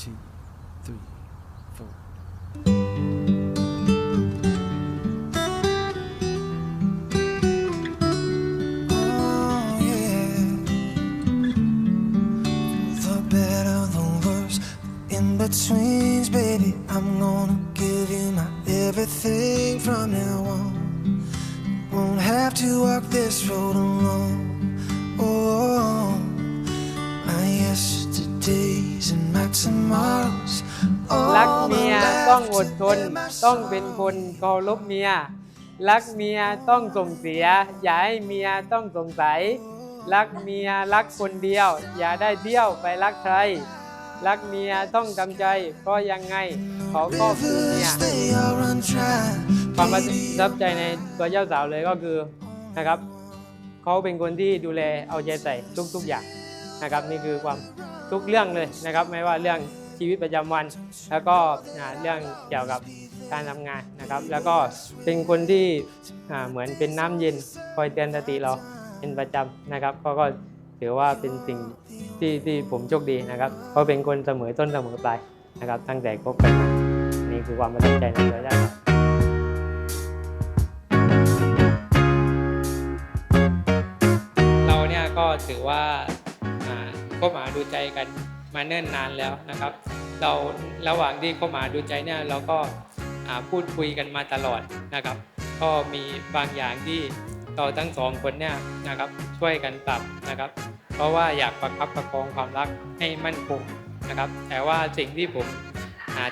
two, three, four. Oh, betweens, baby. I'm gonna give you my everything from now on. Won't have to walk this road alone. รักเมียต้องอดทน ต้องเป็นคนเคารพเมีย รักเมียต้องส่งเสีย อย่าให้เมียต้องสงสัย รักเมียรักคนเดียว อย่าได้เที่ยวไปรักใคร รักเมียต้องทำใจเพราะยังไงเขาก็คือเมียความประทับใจในตัวเจ้าสาวเลยก็คือนะครับเขาเป็นคนที่ดูแลเอาใจใส่ทุกๆอย่างนะครับ นี่คือความทุกเรื่องเลยนะครับ ไม่ว่าเรื่อง ชีวิตประจำวัน แล้วก็เรื่องเกี่ยวกับการทำงานนะครับ แล้วก็เป็นคนที่เหมือนเป็นน้ำเย็นคอยเตือนสติเราเป็นประจำนะครับก็ก็ถือว่าเป็นสิ่งที่ที่ผมโชคดีนะครับเขาเป็นคนเสมอต้นเสมอปลายนะครับ ตั้งแต่คบกันมานี่คือความประทับใจในตัวเจ้าสาวเราเนี่ยก็ถือว่าอ่าคบหาดูใจกัน มาเนิ่นนานแล้วนะครับ เราระหว่างที่คบหามาดูใจเนี่ยเราก็พูดคุยกันมาตลอดนะครับ ก็มีบางอย่างที่เราทั้งสองคนเนี่ยนะครับช่วยกันปรับนะครับ เพราะว่าอยากประคับประคองความรักให้มั่นคงนะครับ แต่ว่าสิ่งที่ผม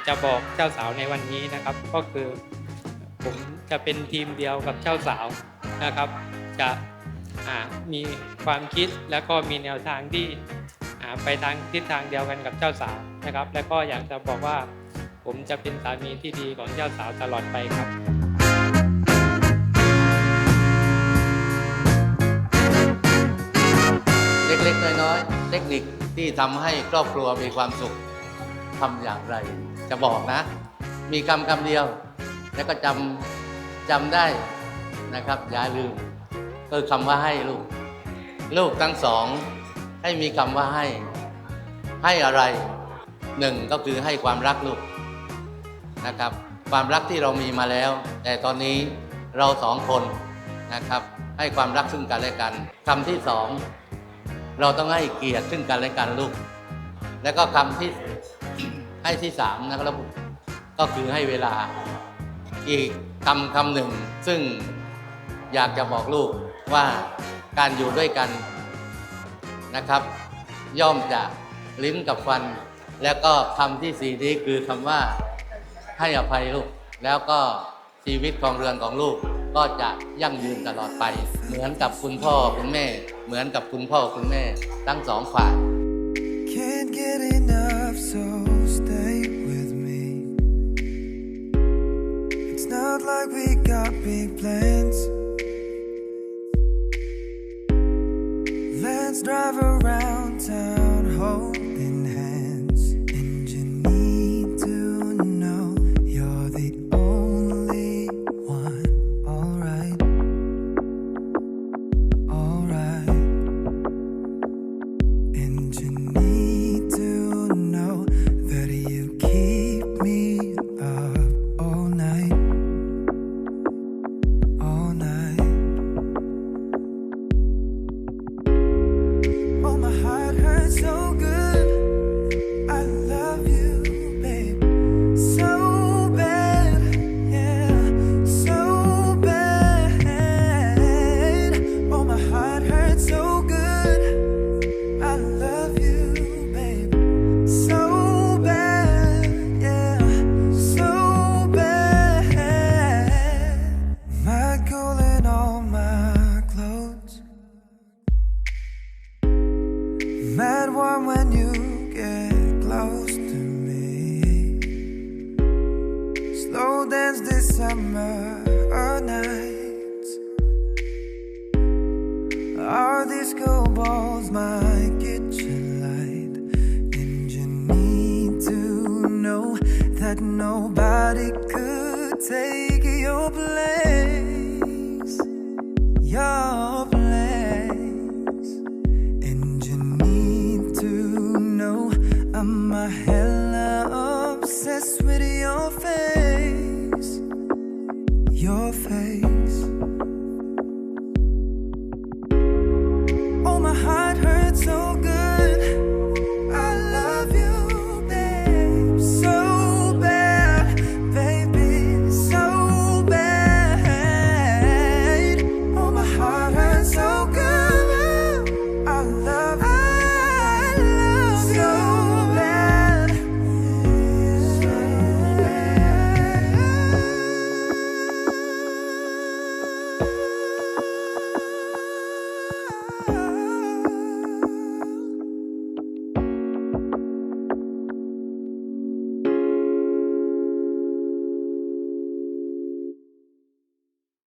จะบอกเจ้าสาวในวันนี้นะครับ ก็คือผมจะเป็นทีมเดียวกับเจ้าสาวนะครับ จะมีความคิดแล้วก็มีแนวทางที่ ไปทางทิศทางเดียวกันกับเจ้าสาวนะครับ แล้วก็อยากจะบอกว่า ผมจะเป็นสามีที่ดีของเจ้าสาวตลอดไปครับเล็กๆน้อยๆเทคนิคที่ทำให้ครอบครัวมีความสุขทำอย่างไร จะบอกนะ มีคำคำเดียว แล้วก็จำจำได้นะครับ อย่าลืมคือคำว่าให้ลูก ลูกทั้งสอง ให้มีคำว่าให้ ให้อะไรหนึ่งก็คือให้ความรักลูกนะครับ ความรักที่เรามีมาแล้ว แต่ตอนนี้เราสองคนนะครับ ให้ความรักซึ่งกันและกันคำที่สองเราต้องให้เกียรติซึ่งกันและกันลูก แล้วก็คำที่ให้ที่สามนะครับก็คือให้เวลาอีกคำคำหนึ่ง ซึ่งอยากจะบอกลูกว่าการอยู่ด้วยกัน นะครับ ย่อมจะลิ้นกับฟัน แล้วก็คำที่สี่นี้คือคำว่าให้อภัยลูก แล้วก็ชีวิตของเรือนของลูกก็จะยั่งยืนตลอดไป เหมือนกับคุณพ่อคุณแม่ เหมือนกับคุณพ่อคุณแม่ทั้งสองฝ่าย Can't get enough, so stay with me. It's not like we got big plans. Mad warm when you get close to me. Slow dance this summer nights. Our disco balls, my kitchen light. And you need to know that nobody could take your place. Your place.